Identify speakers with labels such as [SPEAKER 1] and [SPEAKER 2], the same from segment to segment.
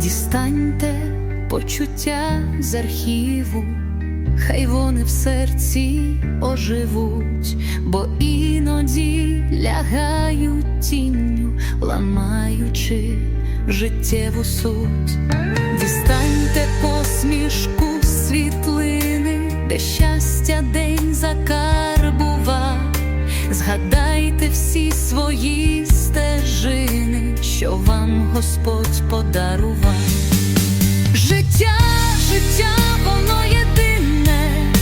[SPEAKER 1] Дістаньте почуття з архіву, хай вони в серці оживуть, бо іноді лягають тінню, ламаючи життєву суть. Дістаньте посмішку світлини, де щастя день закарбував. Згадайте всі свої стежини, що вам Господь подарував. Життя, життя, воно єдине,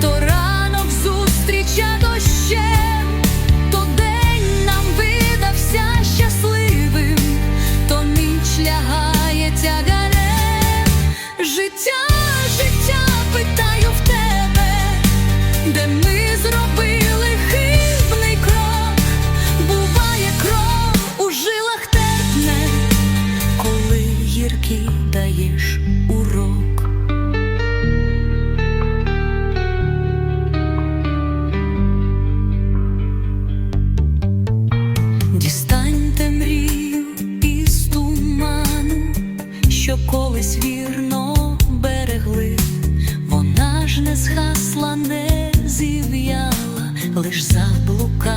[SPEAKER 1] то ранок зустріча дощем, то день нам видався щасливим, то ніч лягає. Життя, життя, лиш заблука.